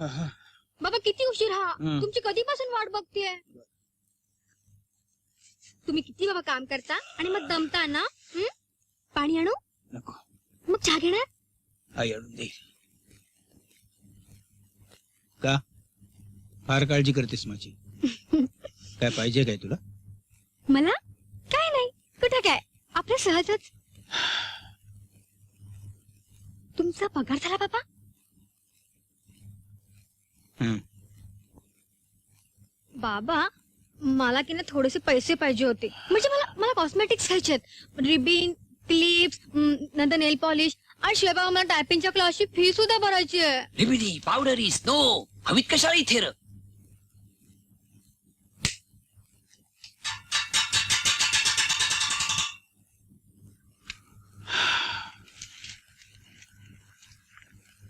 बाबा किती उशीर हा. तुमची कधीपासून वाट बघतीये? तुम्ही किती बाबा काम करता आणि मग दमता ना? हं? पाणी आणू? नको. मग चहा घेणार? आई आणून देईल का? फार काळजी करतेस माझी. काय पाहिजे काय तुला? मला? काय नाही. कुठं काय? आपलं सहजच. तुमचा पगार झाला बाबा. बाबा मला की ना थोडेसे पैसे पाहिजे होते. म्हणजे मला मला कॉस्मेटिक्स घ्यायचे आहेत. रिबिन क्लिप्स नंतर नेल पॉलिश आणि शिवाय बाबा मला टायपिंगच्या क्लासची फी सुद्धा भरायची आहे. रिबिडी पावडरी स्नो हवीत कशाला इथे र?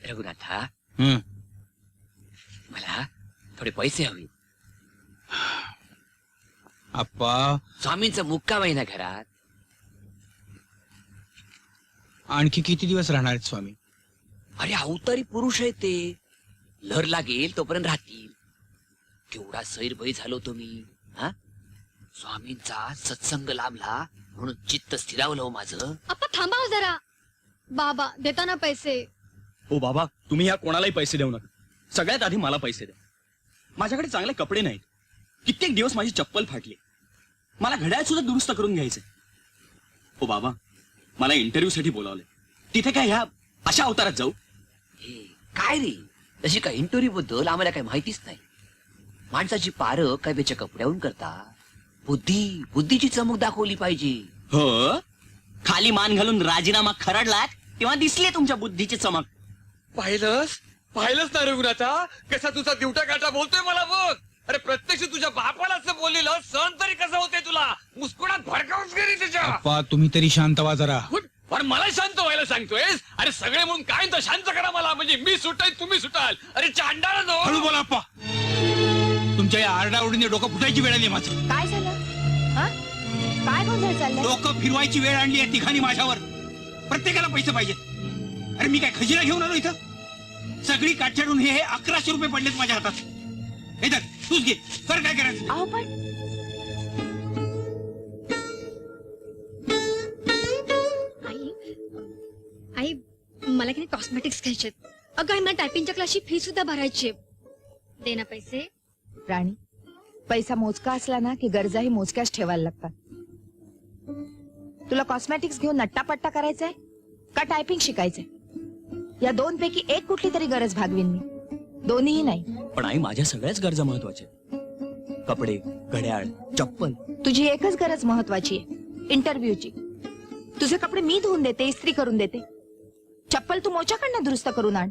रघुनाथा हं. मला थोडे पैसे हवे आप्पा स्वामींचा मुक्काम आहे ना घरात आणखी किती दिवस राहणार आहेत स्वामी अरे अवतारी पुरुष आहे ते लहर लागेल तोपर्यंत राहतील केवढा सैरभय झालो तुम्ही हा स्वामींचा सत्संग लाभला म्हणून चित्त स्थिरावलं हो माझं अप्पा थांबा हो जरा बाबा देताना पैसे ओ बाबा तुम्ही ह्या कोणालाही पैसे देऊ नका सगळ्यात आधी मला पैसे द्या माझ्याकडे चांगले कपडे नाहीत. कित्येक दिवस माझी चप्पल फाटली. मला घड्याळ सुद्धा दुरुस्त करून घ्यायचे ओ बाबा मला इंटरव्ह्यू साठी बोलावले तिथे काय ह्या अशा अवतारात जाऊ? हे काय रे? तशी काय इंटोरी बद्दल आम्हाला काही माहितीच नाही. माणसाची पारख काय बेच्या कपड्याहून करता? बुद्धी बुद्धीची चमक दाखवली पाहिजे. हो? खाली मान घालून राजीनामा खरडलात तेव्हा दिसले तुमच्या बुद्धीची चमक. पाहिलंस? पाहिलंस ना रघुनाथा कसा तुझा दिवटा काटा बोलतोय मला बघ. अरे प्रत्यक्ष तुझ्या बापाला असं बोललेलं सण तरी कसं होते तुला? मुस्कुडात भडकावूच गेली त्याच्या तुम्ही तरी शांत व्हा जरा. पण मला शांत व्हायला सांगतोयस? अरे सगळे म्हणून काय तर शांत करा मला म्हणजे मी सुटाय तुम्ही सुटाल. अरे चांडाळ हळू बोला आप्पा. तुमच्या या आरडाओरडीने डोकं फुटायची वेळ आली माझं काय झालं? हा? काय गोंधळ चाललाय? डोकं फिरवायची वेळ आणली आहे तिघांनी माझ्यावर. प्रत्येकाला पैसे पाहिजे अरे मी काय खजिना घेऊन आलो इथं? सगळी काठ्याडून हे हे अकराशे रुपये पडलेत माझ्या हातात. हे धर, तूच घे. कर काय करायचं? अहो पण आई आई मला की कॉस्मेटिक्स घ्यायचे अगं आई मला टायपिंगच्या क्लासची फी सुद्धा भरायची आहे. दे ना पैसे. राणी पैसा मोजका असला ना की गरजाही मोजक्याच ठेवायला लागतात. तुला कॉस्मेटिक्स घेऊन नट्टापट्टा करायचंय? का टायपिंग शिकायचंय? या दोन पैकी एक कुठली तरी गरज भागवीन मी. दोन्हीही नाही. पण आई माझ्या सगळ्याच गरजा महत्त्वाच्या कपडे घड्याळ चप्पल. तुझी एकच गरज महत्वाची आहे. इंटरव्ह्यूची तुझे कपडे मी धुवून देते इस्त्री करून देते. चप्पल तू मोच्याकडनं दुरुस्त करून आण.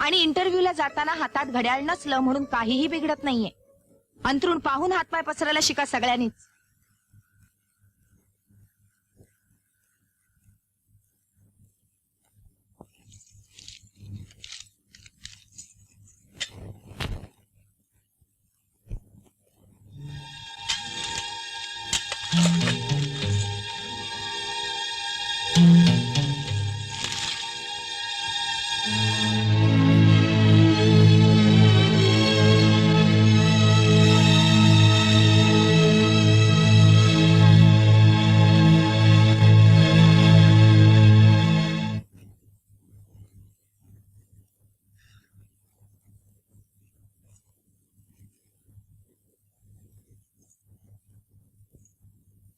आणि इंटरव्ह्यूला जाताना हातात घड्याळ नसलं म्हणून काहीही बिघडत नाहीये. अंतरून पाहून हातपाय पसरायला शिका सगळ्यांनीच.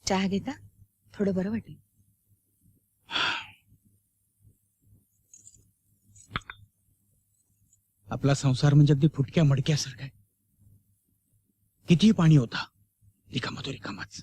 चहा घेता? थोडं बरं वाटेल. आपला संसार म्हणजे अगदी फुटक्या मडक्यासारखा आहे. कितीही पाणी होता रिकामा तो रिकामाच.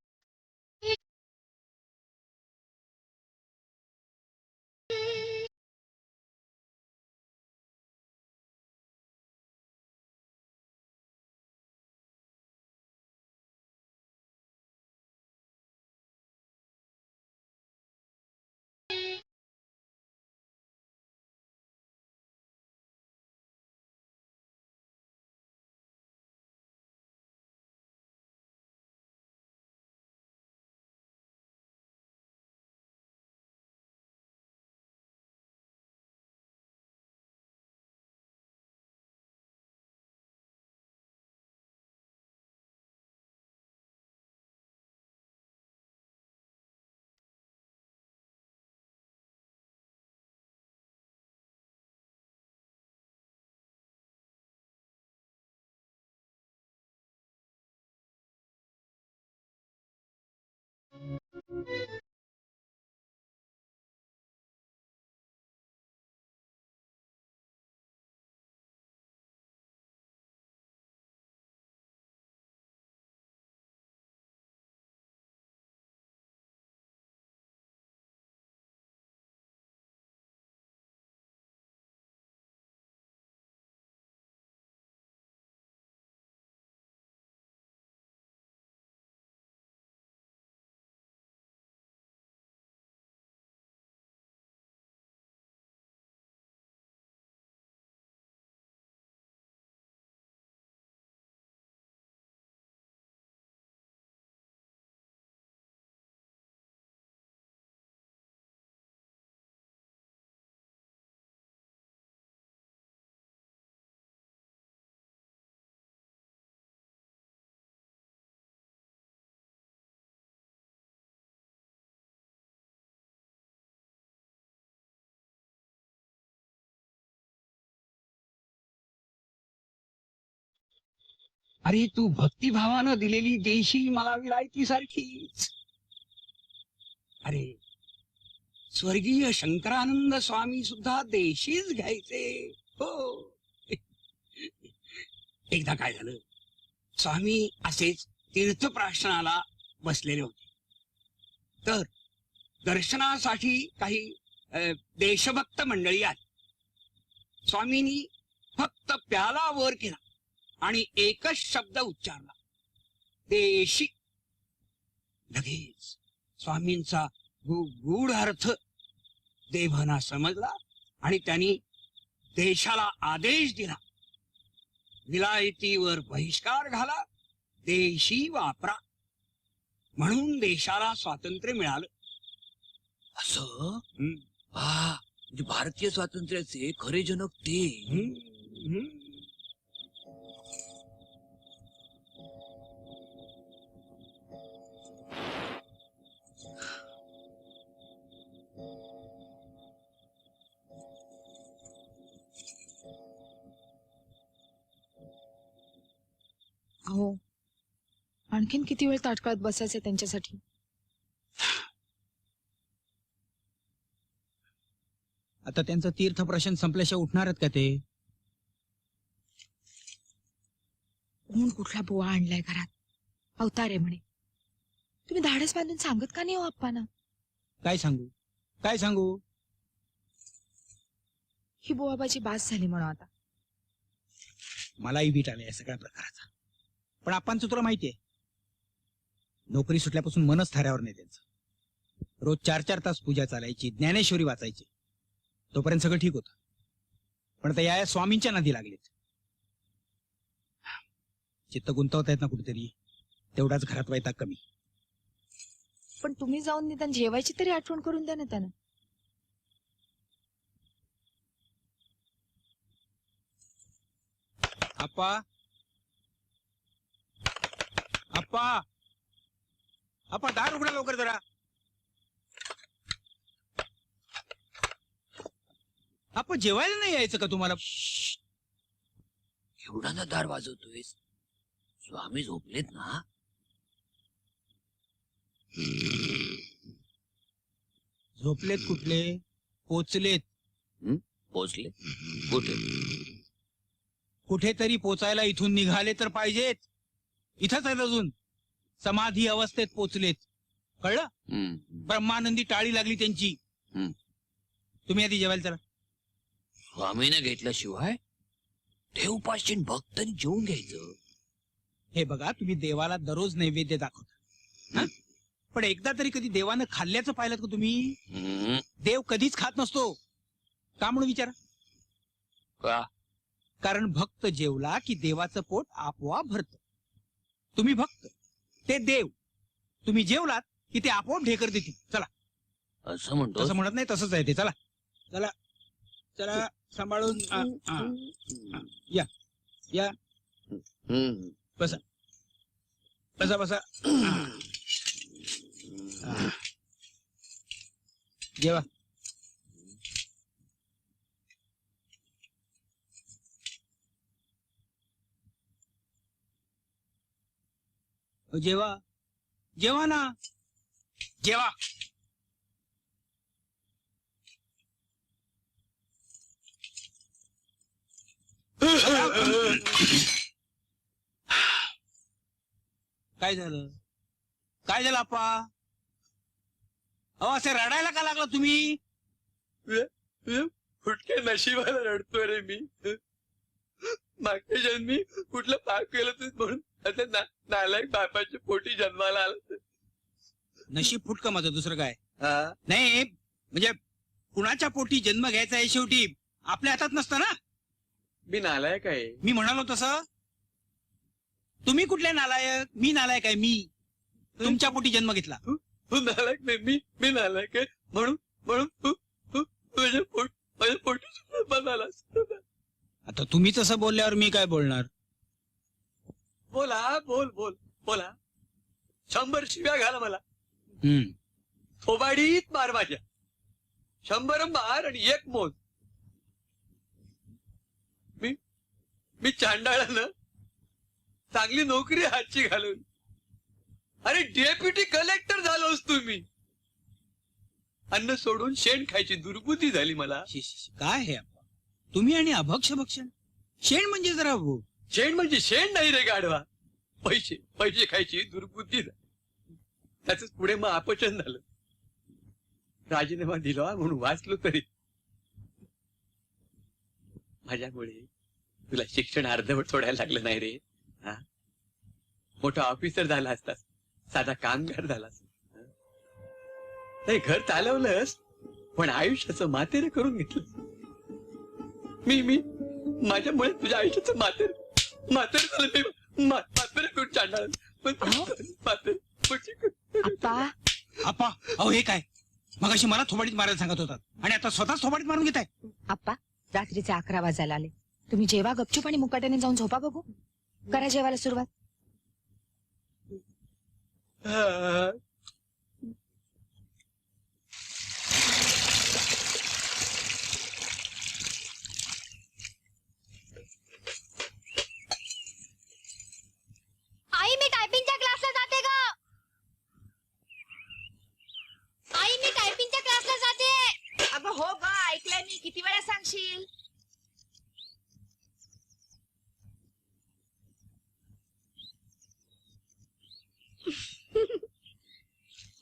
अरे तू भक्तिभावानं दिलेली देशी मला विलायती सारखीच अरे स्वर्गीय शंकरानंद स्वामी सुद्धा देशीच घ्यायचे. हो. एकदा काय झालं? स्वामी असेच तीर्थप्राशनाला बसलेले होते. तर दर्शनासाठी काही देशभक्त मंडळी आली. स्वामींनी फक्त प्याला वर केला. आणि एकच शब्द उच्चारला. देशी. लगेच स्वामींचा गूढ अर्थ देवाना समजला आणि त्यांनी देशाला आदेश दिला. विलायतीवर बहिष्कार घाला देशी वापरा. म्हणून देशाला स्वातंत्र्य मिळालं. असं? म्हणजे भारतीय स्वातंत्र्याचे खरे जनक ते. हम्म, हम्म. हो. आणखीन किती वेळ ताटकळत बसायचे त्यांच्यासाठी? आता त्यांचं तीर्थप्रशन संपल्याशिवाय उठणार आहेत का ते? ऊन कुठला बुवा आणलाय घरात? अवतार आहे म्हणे. तुम्ही धाडस बांधून सांगत का नाही हो आप्पाना? काय सांगू? काय सांगू? ही बुवाबाची बास झाली म्हणून आता. मलाही वीट आले या सगळ्या प्रकाराचा. पण आपणचं तुला माहितीये नोकरी सुटल्यापासून मनच थाऱ्यावर नाही त्यांचं. रोज चार चार तास पूजा चालायची ज्ञानेश्वरी वाचायची. तोपर्यंत सगळं ठीक होतं. पण आता या स्वामींच्या नादी लागलेत. चित्त गुंतवता येत ना कुठेतरी. तेवढाच घरात वैताग कमी. पण तुम्ही जाऊन निदान जेवायची तरी आठवण करून द्या ना त्यांना. आप्पा आप्पा आप्पा दार उघडा लवकर जरा. आप्पा जेवायला नाही यायचं का तुम्हाला? एवढा ना दार वाजवतोय स्वामी झोपलेत ना? झोपलेत कुठले? पोचलेत. पोचले कुठे? कुठेतरी पोचायला इथून निघाले तर पाहिजेत. इथंच आहेत अजून. समाधी अवस्थेत पोचलेत. कळलं? हम्म. ब्रह्मानंदी टाळी लागली त्यांची. हम्म. तुम्ही आधी जेवायला चला. स्वामीने घेतल्याशिवाय देवपाशीन भक्तांनी जेवून घ्यायचं. हे बघा तुम्ही देवाला दररोज नैवेद्य दाखवता. हं? पण एकदा तरी कधी देवानं खाल्ल्याचं पाहिलं का तुम्ही? हम्म. देव कधीच खात नसतो. का म्हणून विचारा? का? कारण भक्त जेवला की देवाचं पोट आपोआप भरत. तुम्ही भक्त ते देव. तुम्ही जेवलात की ते आपोआप ढेकर देतील. चला. असं म्हणतो तसं म्हणत नाही तसंच आहे ते. चला. चला. चला सांभाळून आ, आ. हम्म. बसा. बसा आ. जेवा. जेवा जेवा ना जेवा काय झालं? काय झालं आपा अहो असे रडायला का लागला तुम्ही? फुटके नशिबाला रडतोय रे मी. मागच्या जन्मी कुठलं पाप केलं तू म्हणून ना- नालायक बापाच्या पोटी जन्माला आला नशीब फुटकं माझं दुसरं काय? हा? नाही म्हणजे कुणाच्या पोटी जन्म घ्यायचा आहे शेवटी? आपल्या हातात नसतं ना? मी नालायक आहे. मी म्हणालो तसं? तुम्ही कुठले नालायक? मी नालायक आहे मी. तुमच्या पोटी जन्म घेतला. तू नालायक नाही मी मी नालायक आहे. म्हणून म्हणून तू तू तुझ्या पोट माझ्या पोटी जन्माला आलास आता तुम्ही तसं बोलल्यावर मी काय बोलणार? बोला बोल बोल बोला. शंभर शिव्या घाला मला. हम्म. थोबाडीत मार माझ्या. शंभर मार आणि एक मोज मी मी चांडाळानं चांगली नोकरी हातची घालून. अरे डेप्युटी कलेक्टर झालोस तुम्ही. अन्न सोडून शेण खायची दुर्बुद्धी झाली मला. काय हे? तुम्ही आणि अभक्ष भक्षण शेण म्हणजे जरा. शेण म्हणजे शेण नाही रे गाढवा. पैसे पैसे खायची दुर्बुद्धी त्याच पुढे मग अपचन झालं. राजीनामा दिला म्हणून वाचलो तरी. माझ्यामुळे तुला शिक्षण अर्धवट सोडायला लागलं नाही रे हा? मोठा ऑफिसर झाला असतास. साधा कामगार झालास नाही घर चालवलंस पण आयुष्याचं मातेरे करून घेतलं. मी मी माझ्यामुळे तुझ्या आयुष्याचं मातेरे मातेर झालं मी. मा- म्हातारं चालणार. करून- आप्पा. अहो हे काय? मग अशी मला थोबाडीत मारायला सांगत होतात. आणि आता स्वतःच थोबाडीत मारून घेताय. आप्पा रात्रीचे अकरा वाजायला आले. तुम्ही जेवा गपचूप आणि मुकाट्याने जाऊन झोपा बघू. करा जेवायला सुरुवात हा. आई मी टायपिंगच्या क्लासला जाते ग आई मी टायपिंगच्या क्लासला जाते अगं हो ग ऐकलंय मी. किती वेळा सांगशील?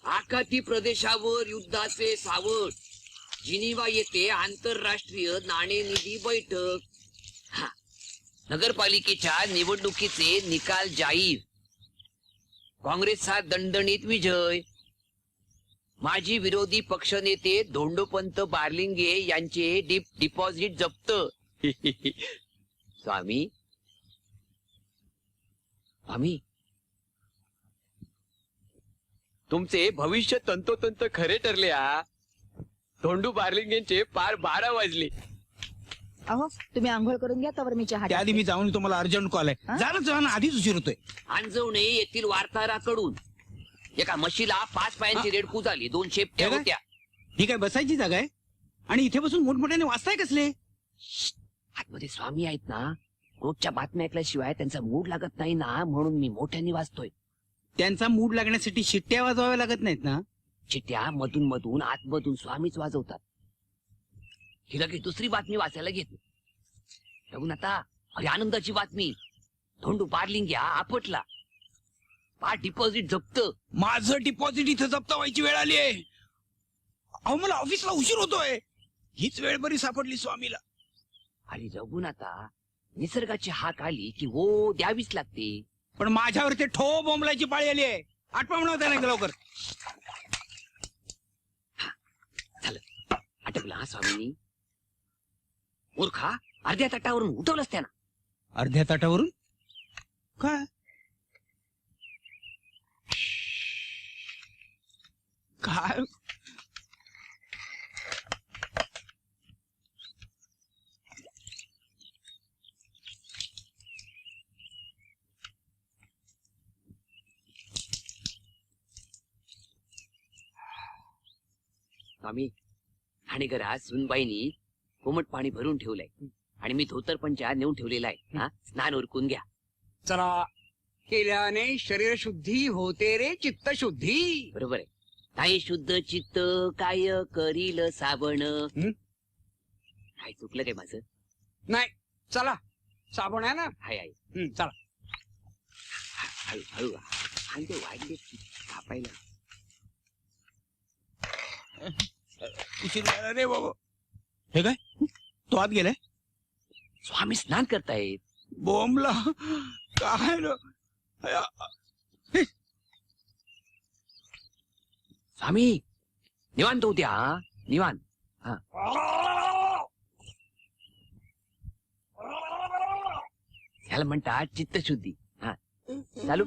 आखाती प्रदेशावर युद्धाचे सावट. जिनिवा येथे आंतरराष्ट्रीय नाणेनिधी बैठक. हा. नगरपालिकेच्या निवडणुकीचे निकाल जाहीर. काँग्रेसचा दणदणीत विजय. माजी विरोधी पक्षनेते धोंडोपंत बारलिंगे यांचे डिप डिपॉझिट जप्त. स्वामी? स्वामी? तुमचे भविष्य तंतोतंत खरे ठरले हा धोंडू बार्लिंगेंचे पार बारा वाजले. अहो तुम्ही आंघोळ करून घ्या तर मी चहा त्याआधी मी जाऊन तुम्हाला अर्जंट कॉल आहे. हा? झालं जाणं आधीच उशीर होतोय. अंजवणे येथील वार्ताहराकडून. एका म्हशीला पाच पायांची रेडकू झाली दोन शेपट्या हे काय? होत्या. ही काय बसायची जागा आहे? आणि इथे बसून मोठमोठ्याने वाचताय कसले? आतमध्ये स्वामी आहेत ना रोजच्या बातम्या ऐकल्याशिवाय त्यांचा मूड लागत नाही ना म्हणून मी मोठ्याने वाचतोय. त्यांचा मूड लागण्यासाठी शिट्ट्या वाजवाव्या लागत नाहीत ना? चिट्ट्या मधून मधून आतमधून स्वामीच वाजवतात. ही लगेच दुसरी बातमी वाचायला घेतली बघून आता अरे आनंदाची बातमी. धोंडू बारलिंग्या आपटला. पाच डिपॉझिट जप्त. माझं डिपॉझिट इथं जप्त व्हायची वेळ आली आहे. अहो मला ऑफिसला उशीर होतोय. हीच वेळ बरी सापडली स्वामीला. आणि जगून आता निसर्गाची हाक आली की हो द्यावीच लागते. पण माझ्यावर ते ठो बोंबलाची पाळी आली आहे. आठवा म्हणा त्याला लवकर? अटकला हा स्वामीनी मूर्खा अर्ध्या ताटावरून उठवलंच त्यानं. अर्ध्या ताटावरून? काय? काय स्वामी ठाणेघरात सुनबाईनी कोमट पाणी भरून ठेवलंय. आणि मी धोतर पंचा नेऊन ठेवलेला आहे. हा स्नान उरकून घ्या. चला केल्याने शरीर शुद्धी होते रे चित्त शुद्धी बरोबर आहे. काय शुद्ध चित्त काय करील साबण? हं? काय चुकलं काय माझं? नाही चला. साबण आहे ना? हाय हाय. हं, चला. हळू हळू. हांडे वाढले कापायला उशीर झाला रे बाबा. हे काय? तो आत गेलाय? स्वामी स्नान करतायत. बोंबला. काय र- अया, स्वामी निवांत होत्या हा? निवांत. हा. ह्याला म्हणतात चित्तशुद्धी. हा. चालू.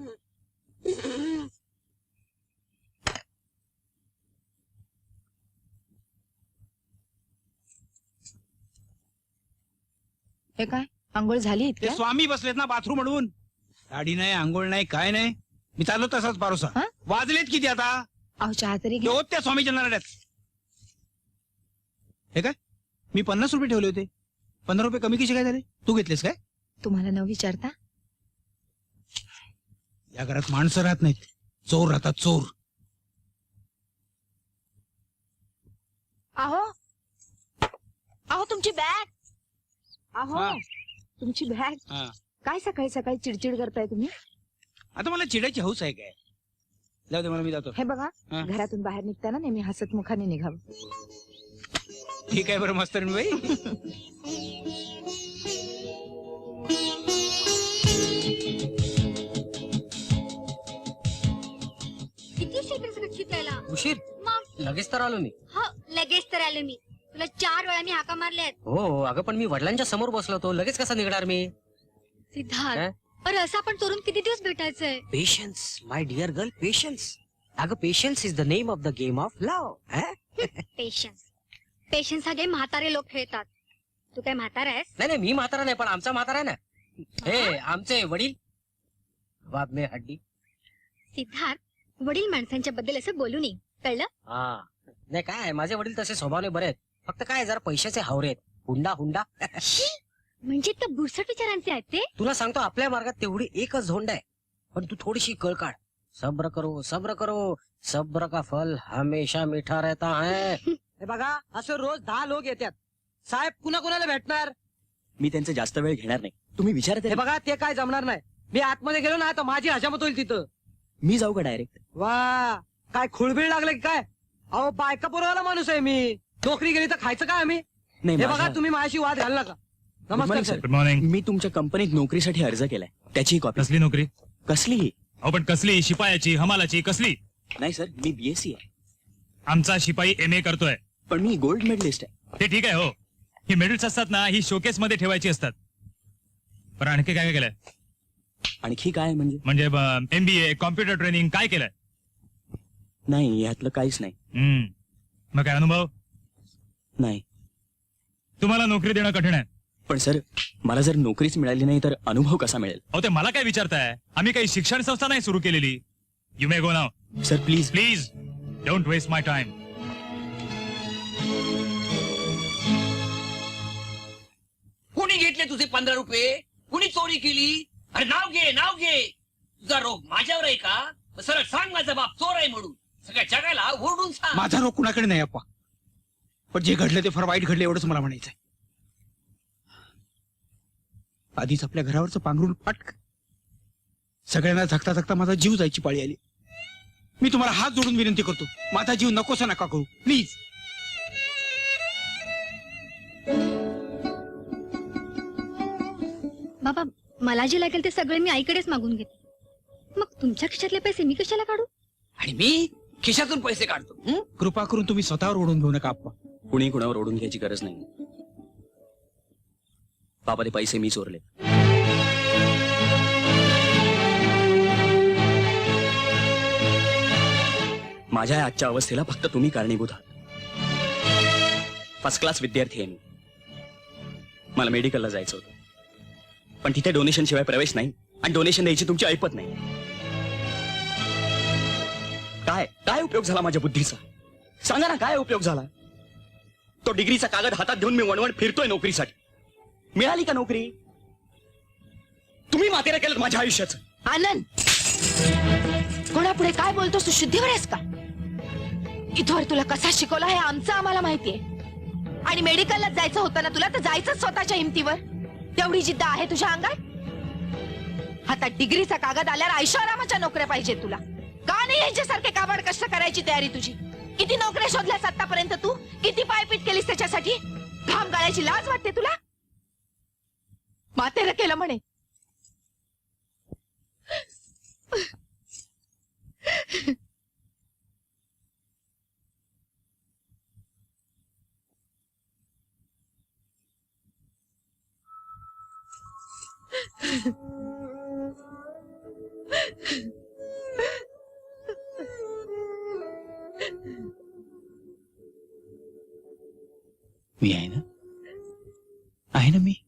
हे काय? आंघोळ झाली ते इतक्या स्वामी बसलेत ना बाथरूम अडवून गाडी नाही आंघोळ नाही काय नाही. मी चाललो तसाच पारोसा. हा? वाजलेत किती आता? अहो चहा तरी घ्या. त्या स्वामीच्या नारड्यात. हे काय? मी पन्नास रुपये ठेवले होते. पंधरा रुपये कमी कसे काय झाले? तू घेतलेस काय? तुम्हाला न विचारता. या घरात माणसं राहत नाहीत. चोर राहतात चोर. अहो. अहो तुमची बॅग. अहो हा. तुमची बॅग. हा. काय सकाळी सकाळी चिडचिड करताय तुम्ही? आता मला चिडायची हौस आहे काय? जाऊ दे मला मी जातो. हे बघा हा. घरातून बाहेर निघताना नेहमी हसत मुखाने निघावं. ठीक आहे बरं मस्त बाई. किती उशीर केलं सगळं चित्रायला उशीर? मग? लगेच तर आलो मी. हो लगेच तर आले मी. तुला चार वेळा मी हाका मारल्यात. हो अगं पण मी वडिलांच्या समोर बसलो होतो. लगेच कसा निघणार मी? सिद्धार्थ? अरे असं आपण चोरून किती दिवस भेटायचंय? Patience my dear girl patience अगं patience is the name of the game of love patience patience हा गेम म्हातारे लोक खेळतात. तू काय म्हातारा आहेस? नाही नाही मी म्हातारा नाही पण आमचा म्हातारा आहे ना. हे? आमचे वडील. बाप में हड्डी. सिद्धार्थ वडील माणसांच्या बद्दल असं बोलू नये. कळलं? हा. नाही काय माझे वडील तसे स्वभावने बरे आहेत. फक्त काय जरा पैशाचे हावरे आहेत. हुंडा हुंडा. म्हणजे तर बुरसट विचारांचे आहेत ते? तुला सांगतो आपल्या मार्गात तेवढी एकच झोंड आहे. पण तू थोडीशी कळ काढ. सब्र करो सब्र करो. सब्र का फल हमेशा मीठा रहता है. हे बघा असं रोज दहा लोक येतात. साहेब कुणा कुणाला भेटणार? मी त्यांचा जास्त वेळ घेणार नाही. तुम्ही विचारत हे बघा ते काय जमणार नाही. मी आतमध्ये गेलो ना तर माझी हजामत होईल तिथं. मी जाऊ का डायरेक्ट वा काय खुळबीळ लागले की काय? अहो बायका पुरवायला माणूस आहे मी. नोकरी गेली तर खायचं काय आम्ही? नाही हे माझ्या- बघा तुम्ही माझ्याशी वाद घाल नका. नमस्कार sir. सर गुड मॉर्निंग मी तुमच्या कंपनीत नोकरीसाठी अर्ज केलाय. त्याची कॉपी कसली नोकरी? कसलीही. अहो पण कसली? शिपायाची हमालाची कसली? नाही सर मी बीएससी आहे. आमचा शिपाई एम ए करतोय. पण मी गोल्ड मेडलिस्ट आहे. ते ठीक आहे हो. ही मेडल्स असतात ना ही शोकेस मध्ये ठेवायची असतात. पण आणखी काय काय केलंय? आणखी काय म्हणजे? म्हणजे एमबीए कॉम्प्युटर ट्रेनिंग काय केलंय? नाही यातलं काहीच नाही. हम्म. मग काय अनुभव? नाही. तुम्हाला नोकरी देणं कठीण आहे. पण सर मला जर नोकरीच मिळाली नाही तर अनुभव कसा मिळेल? अहो ते मला काय विचारताय? आम्ही काही शिक्षण संस्था नाही सुरू केलेली. You may go now sir please please don't waste my time कुणी घेतले तुझे पंधरा रुपये? कुणी चोरी केली? अरे नाव घे नाव घे. तुझा रोग माझ्यावर आहे का? मग सरळ सांग माझा बाप चोर आहे म्हणून. सगळ्या जगाला ओरडून सांग. माझा रोग कुणाकडे नाही अप्पा? पण जे घडलं ते फार वाईट घडलं एवढंच मला म्हणायचंय. आधीच आपल्या घरावरचं पांघरून फाटक सगळ्यांना झकता झकता माझा जीव जायची पाळी आली. मी तुम्हाला हात जोडून विनंती करतो. माझा जीव नकोसा नका करू. प्लीज बाबा मला जे लागेल ते सगळे मी आईकडेच मागून घेते. मग तुमच्या खिशातले पैसे मी कशाला काढू? आणि मी खिशातून पैसे काढतो. हं? कृपा करून तुम्ही स्वतःवर ओढून घेऊ नका आप्पा. कुणी कुणावर ओढून घ्यायची गरज नाही. बाबाने पैसे मी चोरले. माझ्या आजच्या अवस्थेला फक्त तुम्ही कारणीभूत आहात फर्स्ट क्लास विद्यार्थी आहे मी. मला मेडिकलला जायचं होतं. पण तिथे डोनेशन शिवाय प्रवेश नाही आणि डोनेशन द्यायची तुमची ऐपत नाही. काय काय उपयोग झाला माझ्या बुद्धीचा? सांगा ना काय उपयोग झाला? तो डिग्रीचा कागद हातात घेऊन मी वणवण फिरतोय नोकरीसाठी. मिळाली का नोकरी? तुम्ही मातेरा केलं माझ्या आयुष्याचं. आनंद कोणापुढे काय बोलतोस तू शुद्धीवर आहेस का? इथवर तुला कसा शिकवला हे आमचं आम्हाला माहितीये. आणि मेडिकलला जायचं होतं ना तुला तर जायचं स्वतःच्या हिमतीवर. तेवढी जिद्द आहे तुझ्या अंगात? हातात डिग्रीचा कागद आल्यावर ऐशारामाच्या नोकऱ्या पाहिजे तुला. का नाही यांच्यासारखे काबाड कष्ट करायची तयारी तुझी? किती नोकऱ्या शोधल्यास आतापर्यंत तू? किती पायपीट केलीस त्याच्यासाठी? घाम गाळायची लाज वाटते तुला? मातेर केलं म्हणे मी आहे ना आहे ना मी